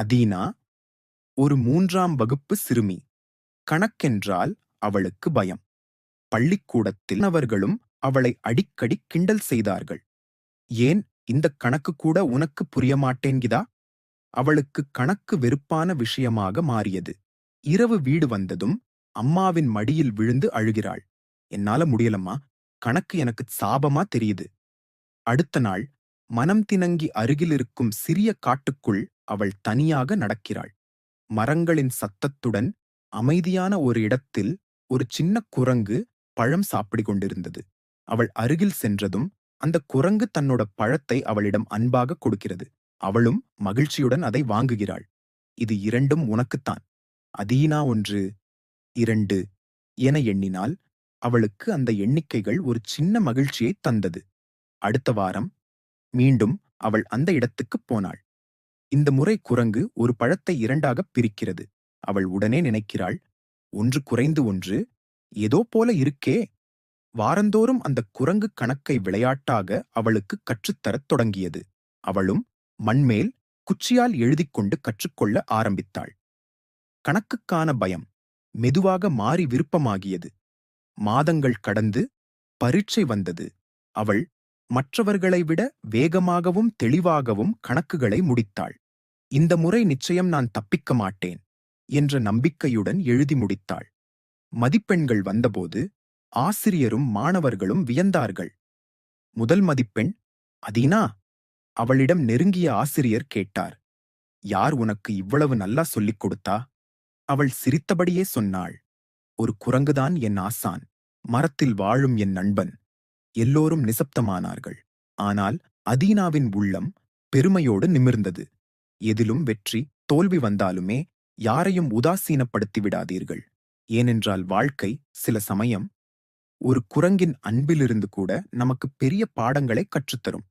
Athena ஒரு மூன்றாம் வகுப்பு சிறுமி. கணக்கென்றால் அவளுக்கு பயம். பள்ளிக்கூடத்தில் அவர்களும் அவளை அடிக்கடி கிண்டல் செய்தார்கள். ஏன்? இந்த கணக்கு கூட உனக்கு புரிய மாட்டேன்கிதா அவளுக்கு கணக்கு வெறுப்பான விஷயமாக மாறியது. இரவு வீடு வந்ததும் அம்மாவின் மடியில் விழுந்து அழுகிறாள். என்னால முடியலம்மா. கணக்கு எனக்கு சாபமா தெரியுது. அடுத்த நாள் மனம் திணங்கி அருகிலிருக்கும் சிறிய காட்டுக்குள் அவள் தனியாக நடக்கிறாள். மரங்களின் சத்தத்துடன் அமைதியான ஒரு இடத்தில் ஒரு சின்ன குரங்கு பழம் சாப்பிடிக் கொண்டிருந்தது. அவள் அருகில் சென்றதும் அந்த குரங்கு தன்னோட பழத்தை அவளிடம் அன்பாக கொடுக்கிறது. அவளும் மகிழ்ச்சியுடன் அதை வாங்குகிறாள். இது இரண்டும் உனக்குத்தான். அதீனா ஒன்று இரண்டு என எண்ணினால் அவளுக்கு அந்த எண்ணிக்கைகள் ஒரு சின்ன மகிழ்ச்சியை தந்தது. அடுத்த வாரம் மீண்டும் அவள் அந்த இடத்துக்குப் போனாள். இந்த முறை குரங்கு ஒரு பழத்தை இரண்டாகப் பிரிக்கிறது. அவள் உடனே நினைக்கிறாள் ஒன்று குறைந்து ஒன்று ஏதோ போல இருக்கே. வாரந்தோறும் அந்த குரங்கு கணக்கை விளையாட்டாக அவளுக்கு கற்றுத்தரத் தொடங்கியது. அவளும் மண்மேல் குச்சியால் எழுதிக் கொண்டு கற்றுக்கொள்ள ஆரம்பித்தாள். கணக்குக்கான பயம் மெதுவாக மாறி விருப்பமாகியது. மாதங்கள் கடந்து பரீட்சை வந்தது. அவள் மற்றவர்களை விட வேகமாகவும் தெளிவாகவும் கணக்குகளை முடித்தாள். இந்த முறை நிச்சயம் நான் தப்பிக்க மாட்டேன் என்ற நம்பிக்கையுடன் எழுதி முடித்தாள். மதிப்பெண்கள் வந்தபோது ஆசிரியரும் மாணவர்களும் வியந்தார்கள். முதல் மதிப்பெண் அதீனா? அவளிடம் நெருங்கிய ஆசிரியர் கேட்டார். யார் உனக்கு இவ்வளவு நல்லா சொல்லிக் கொடுத்தா? அவள் சிரித்தபடியே சொன்னாள். ஒரு குரங்குதான் என் ஆசான். மரத்தில் வாழும் என் நண்பன். எல்லோரும் நிசப்தமானார்கள். ஆனால் அதீனாவின் உள்ளம் பெருமையோடு நிமிர்ந்தது. எதிலும் வெற்றி தோல்வி வந்தாலுமே யாரையும் உதாசீனப்படுத்தி விடாதீர்கள் ஏனென்றால் வாழ்க்கை சில சமயம் ஒரு குரங்கின் அன்பிலிருந்து கூட நமக்கு பெரிய பாடங்களை கற்றுத்தரும்.